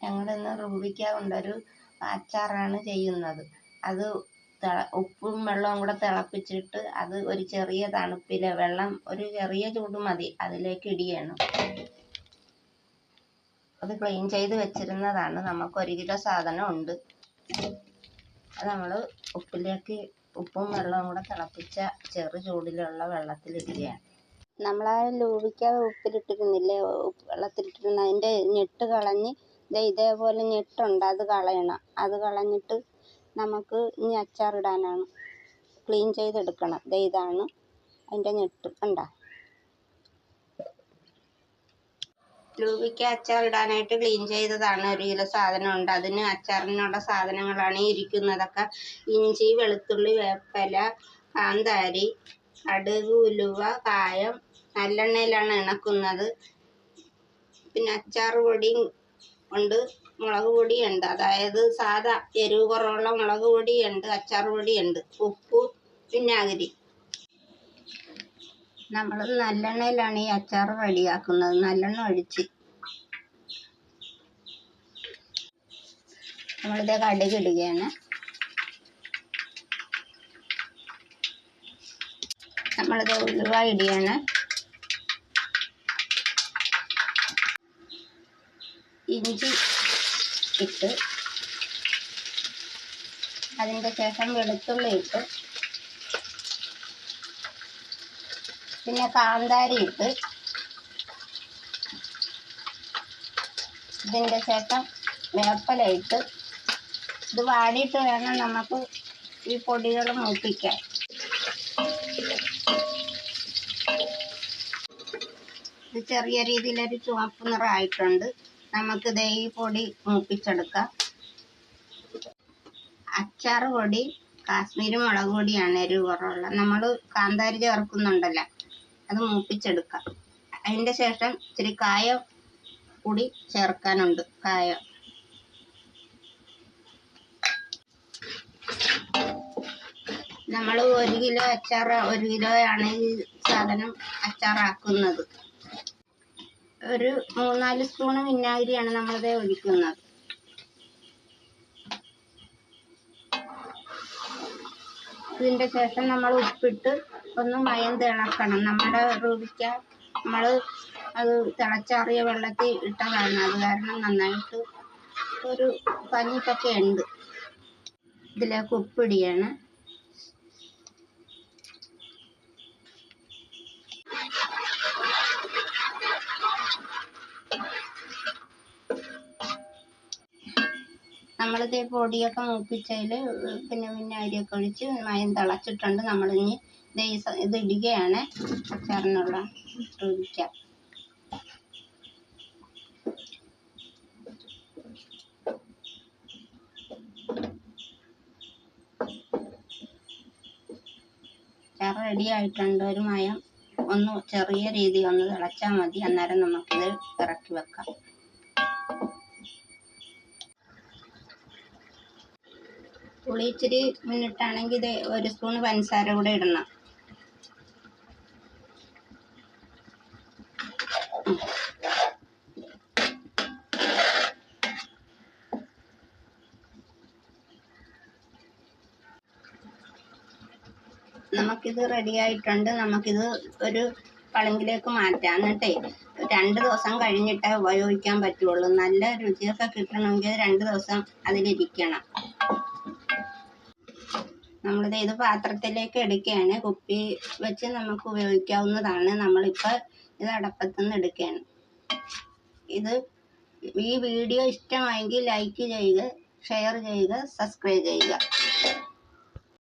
ഞങ്ങളിന്ന് റൂബിക്ക കൊണ്ടൊരു അച്ചാറാണ് ചെയ്യുന്നത്. അത് ഉപ്പും വെള്ളവും കൂടെ തിളപ്പിച്ചിട്ട് അത് ഒരു ചെറിയ തണുപ്പിൽ വെള്ളം ഒരു ചെറിയ ചൂട് മതി അതിലേക്ക് ഇടിയണം അത് ക്ലീൻ ചെയ്ത് വെച്ചിരുന്നതാണ്. നമുക്ക് ഒരു കിലോ സാധനം ഉണ്ട്. അത് നമ്മൾ ഉപ്പിലേക്ക് ഉപ്പും വെള്ളവും കൂടെ തിളപ്പിച്ച ചെറു ചൂടിലുള്ള വെള്ളത്തിലിടുകയാണ് നമ്മൾ ആ ലൂവിക്ക ഉപ്പിലിട്ടിരുന്നില്ലേ? വെള്ളത്തിലിട്ടിരുന്ന അതിന്റെ ഞെട്ട് കളഞ്ഞ് ദേ ഇതേപോലെ ഞെട്ടുണ്ട് അത് കളയണം. അത് കളഞ്ഞിട്ട് നമുക്ക് ഇനി അച്ചാറിടാനാണ് ക്ലീൻ ചെയ്തെടുക്കണം. ദേ ഇതാണ് അതിന്റെ ഞെട്ട്. കണ്ട? അച്ചാർ അച്ചാറിടാനായിട്ട് ക്ലീൻ ചെയ്തതാണ്. ഒരു കിലോ സാധനം ഉണ്ട് അതിന് അച്ചാറിനുള്ള സാധനങ്ങളാണ് ഇരിക്കുന്നതൊക്കെ. ഇഞ്ചി വെളുത്തുള്ളി വേപ്പില കാന്താരി കടുക് ഉലുവ കായം നല്ലെണ്ണയിലാണ് ഇണക്കുന്നത്. പിന്നെ അച്ചാർ പൊടിയും ഉണ്ട്. മുളക് പൊടിയുണ്ട്. അതായത് സാധാ എരിവ് കുറവുള്ള മുളക് പൊടിയുണ്ട് അച്ചാർ പൊടിയുണ്ട് ഉപ്പ് വിനാഗിരി. നമ്മൾ നല്ലെണ്ണയിലാണ് ഈ അച്ചാർ റെഡിയാക്കുന്നത്. നല്ലെണ്ണ ഒഴിച്ച്. നമ്മളിത് കടുക് ഇടുകയാണ് നമ്മളിത് ഉലുവ ഇടുകയാണ്. ഇഞ്ചി ഇട്ട് അതിന്റെ ശേഷം വെളുത്തുള്ളി ഇട്ട് പിന്നെ കാന്താരി ഇട്ട് ഇതിന്റെ ശേഷം വേപ്പല ഇട്ട് ഇത് വാടിയിട്ട് വേണം നമുക്ക് ഈ പൊടികൾ മൂപ്പിക്കാൻ. ഇത് ചെറിയ രീതിയിലൊരു ചുവപ്പ് നിറമായിട്ടുണ്ട് നമുക്ക് ദേ ഈ പൊടി മൂപ്പിച്ചെടുക്കാം. അച്ചാർ പൊടി കാശ്മീരി മുളക് പൊടിയാണ് എരിവ് കുറവുള്ള നമ്മൾ കാന്താരി ചേർക്കുന്നുണ്ടല്ലോ അത് മൂപ്പിച്ചെടുക്കാം. അതിന്റെ ശേഷം ഇച്ചിരി കായം കൂടി ചേർക്കാനുണ്ട് കായം. നമ്മൾ ഒരു കിലോ അച്ചാർ ഒരു കിലോയാണ് ഈ സാധനം അച്ചാറാക്കുന്നത്. ഒരു മൂന്നാൽ സ്പൂണ് വിനാഗിരിയാണ് നമ്മളിത് ഒഴിക്കുന്നത്. ഇതിന്റെ ശേഷം നമ്മൾ ഉപ്പിട്ട് ഒന്ന് മയം തിളക്കണം. നമ്മുടെ റൂപിക്ക നമ്മൾ അത് തിളച്ചാറിയ വെള്ളത്തിൽ ഇട്ടതാണ് അത് കാരണം നന്നായിട്ട് ഒരു പനിപ്പൊക്കെ ഉണ്ട്. ഇതിലേക്ക് ഉപ്പിടിയാണ് നമ്മളിത് പൊടിയൊക്കെ മൂപ്പിച്ചതിൽ പിന്നെ പിന്നെ അരിയൊക്കെ ഒഴിച്ച് മയം തിളച്ചിട്ടുണ്ട്. നമ്മളിനി സ- ഇത് ഇടുകയാണ്. അച്ചാറിനുള്ള റൂബിക്ക അച്ചാർ റെഡി ആയിട്ടുണ്ട്. ഒരു മയം ഒന്ന് ചെറിയ രീതിയിൽ ഒന്ന് തിളച്ചാൽ മതി. അന്നേരം നമുക്കിത് ഇറക്കി വെക്കാം. പുളി ഇച്ചിരി മുന്നിട്ടാണെങ്കിൽ ഇത് ഒരു സ്പൂൺ പഞ്ചസാര കൂടെ ഇടണം. നമുക്കിത് റെഡി ആയിട്ടുണ്ട്. നമുക്കിത് ഒരു പളങ്കിലേക്ക് മാറ്റാം. എന്നിട്ടേ രണ്ട് ദിവസം കഴിഞ്ഞിട്ടേ ഉപയോഗിക്കാൻ പറ്റുള്ളൂ. നല്ല രുചിയൊക്കെ കിട്ടണമെങ്കിൽ രണ്ട് ദിവസം അതിലിരിക്കണം. നമ്മളിത് ഇത് പാത്രത്തിലേക്ക് എടുക്കുകയാണ്? കുപ്പി വെച്ച് നമുക്ക് ഉപയോഗിക്കാവുന്നതാണ്. നമ്മളിപ്പോൾ ഇത് അടപ്പത്തുനിന്ന് എടുക്കുകയാണ്. ഇത് ഈ വീഡിയോ ഇഷ്ടമായെങ്കിൽ ലൈക്ക് ചെയ്യുക ഷെയർ ചെയ്യുക സബ്സ്ക്രൈബ് ചെയ്യുക.